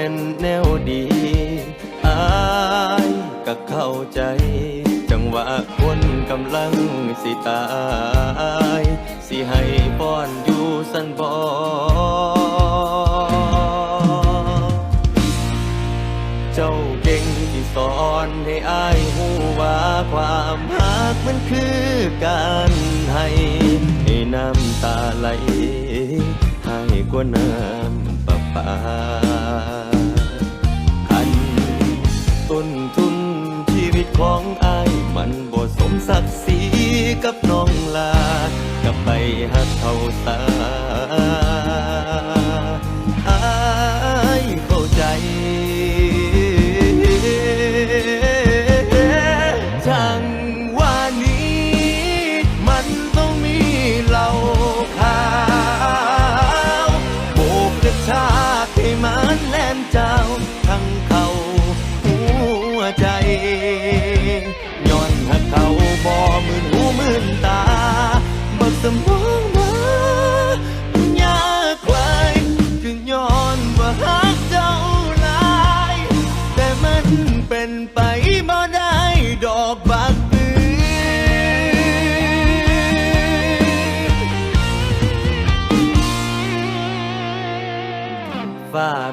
ม่นแนวดีอายก็เข้าใจ จังหวะคนกำลังสิตาย สิให้ป้อนอยู่สันบอเจ้าเก่งที่สอนให้อายหูว่าความหักมันคือการให้ให้น้ำตาไหลให้กว่าน้ำประปา นทุนชีวิตของอายมันบ่สมศักดิ์ศรีกับน้องลากับไปหักเขาตา ย้อนหักเขาบ่มืนหูมืนตา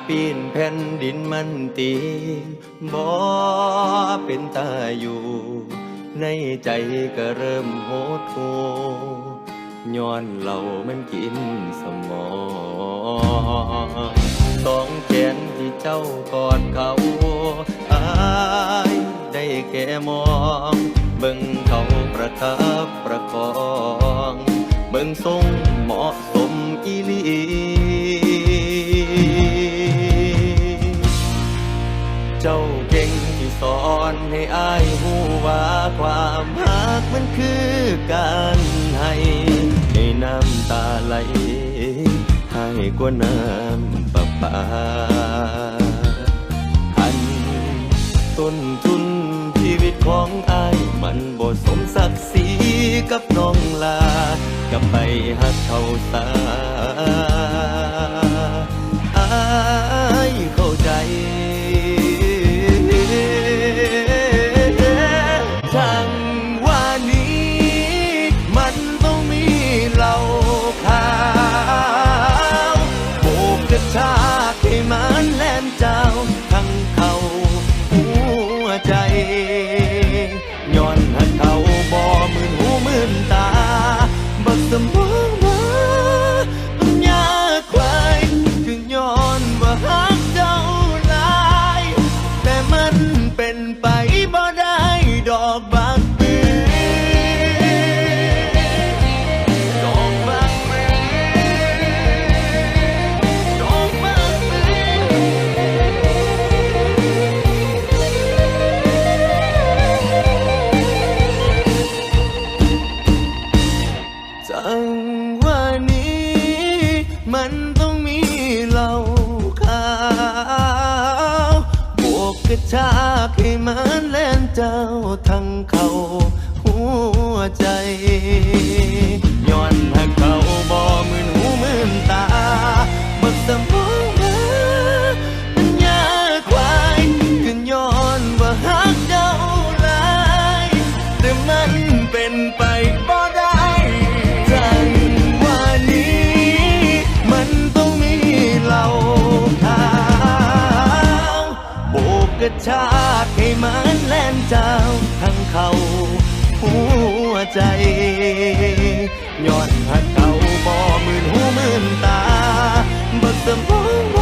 ปีนแผ่นดินมันตีบ่เป็นตาอยู่ ในใจก็เริ่มโหดหูย้อนเหล่ามันกินสมองสองแขนที่เจ้ากอดเขาอายได้แก่มองเบิ่งเขาประคับประคอง เบิ่งทรงเหมาะสมอีลี เจ้าเก่งที่สอนให้อายหูว่าความหักมันคือการให้ให้น้ำตาไหลให้กว่าน้ำประปาคันต้นทุนชีวิตของอายมันบ่สมศักดิ์ศรีกับน้องลากับไปหักเขาสา ชากให้มันแล่นเจ้าทั้งเขาหัวใจ ชาติให้มันแล่นเจ้าทั้งเขาหัวใจย้อนหัดเขาบ่มื่นหูมื่นตาบิกเติมพง